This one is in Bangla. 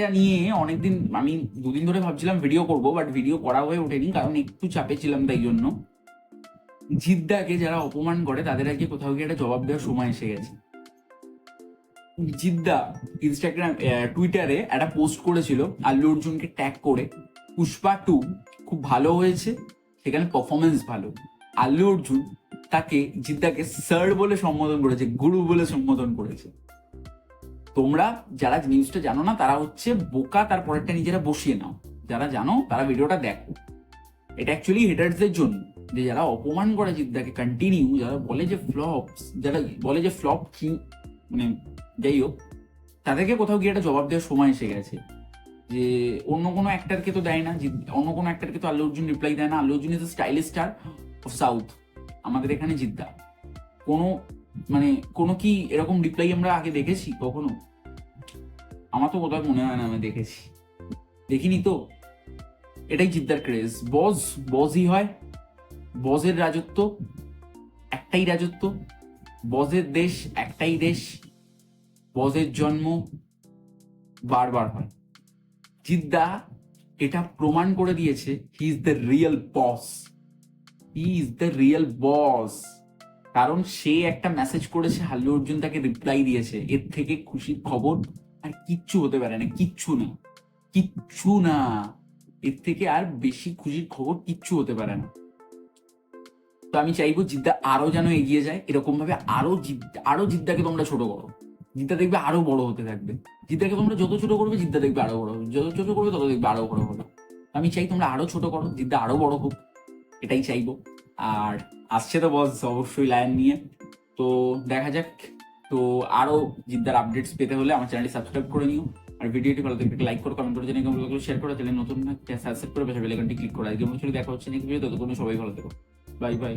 এটা নিয়ে অনেকদিন, আমি দুদিন ধরে ভাবছিলাম ভিডিও করব বাট ভিডিও করা হয়ে ওঠেনি, কারণ একটু চাপে ছিলাম তাই জন্য। জিদ্দাকে যারা অপমান করে, তাদের আজকে কোথাও গিয়ে একটা জবাব দেওয়ার সময় এসে গেছে। জিদ্দা ইনস্টাগ্রাম টুইটারে একটা পোস্ট করেছিল, আল্লু অর্জুনকে ট্যাগ করে, পুষ্পা টু খুব ভালো হয়েছে, সেখানে পারফরমেন্স ভালো। আল্লু অর্জুন তাকে জিদ্দাকে স্যার বলে সম্বোধন করেছে, গুরু বলে সম্বোধন করেছে। তোমরা যারা নিউজটা জানো না, তারা হচ্ছে বোকা তার পরেরটা নিজেরা বসিয়ে নাও। যারা জানো, তারা ভিডিওটা দেখো। এটা অ্যাকচুয়ালি হেটার্সদের জন্য। যে যারা অপমান করে জিদ্দাকে কন্টিনিউ যারা বলে যে ফ্লপ যারা বলে যে ফ্লপ কি মানে যাই হোক, তাদেরকে কোথাও গিয়ে একটা জবাব দেওয়ার সময় এসে গেছে। যে অন্য কোনো অ্যাক্টারকে তো দেয় না অন্য কোনো অ্যাক্টারকে তো আল্লু অর্জুন রিপ্লাই দেয় না। Allu Arjun is stylish star of south আমাদের এখানে জিদ্দা। কোনো মানে কোনো কি এরকম রিপ্লাই আমরা আগে দেখেছি কখনো? আমার তো কোথাও মনে হয় না আমি দেখেছি। দেখিনি তো? এটাই জিদ্দার ক্রেজ বজ, বজই হয়। বজের রাজত্ব, একটাই রাজত্ব। বজের দেশ, একটাই দেশ। বজের জন্ম বারবার হয়। জিদ্দা এটা প্রমাণ করে দিয়েছে he is the real boss he is the real boss কারণ সে একটা মেসেজ করেছে, হাল্লু অর্জুন তাকে রিপ্লাই দিয়েছে। এর থেকে খুশির খবর আর কিচ্ছু হতে পারে না, কিচ্ছু না কিচ্ছু না। এর থেকে আর বেশি খুশির খবর কিচ্ছু হতে পারে না। তো আমি চাইব জিদ্দা আরও যেন এগিয়ে যায়, এরকম ভাবে আরও আরও জিদ্দাকে তোমরা ছোট করো। জিদ্দা দেখবে আরও বড় হতে থাকবে। জিদ্দাকে তোমরা যত ছোট করবে, জিদ্দা দেখবে আরও বড় যত ছোট করবে, তত দেখবে আরও বড় হবে। আমি চাই তোমরা আরও ছোট করো, জিদ্দা আরও বড় হোক, এটাই চাইব। আর আসছে তো বস অবশ্যই লাইন নিয়ে। তো দেখা যাক। তো আরও জিদ্দার আপডেটস পেতে হলে আমার চ্যানেলটি সাবস্ক্রাইব করে নিও। আর ভিডিওটি ভালো থাকলে লাইক করো কমেন্ট করে জানিয়ে কমেন্ট শেয়ার করে। চ্যানেল নতুন সাবস্ক্রাইব করে বেশি বেলাইকনটি ক্লিক করে আজকে দেখা হচ্ছে নেক্সট ভিডিও ততক্ষণ সবাই ভালো থেকো। Bye bye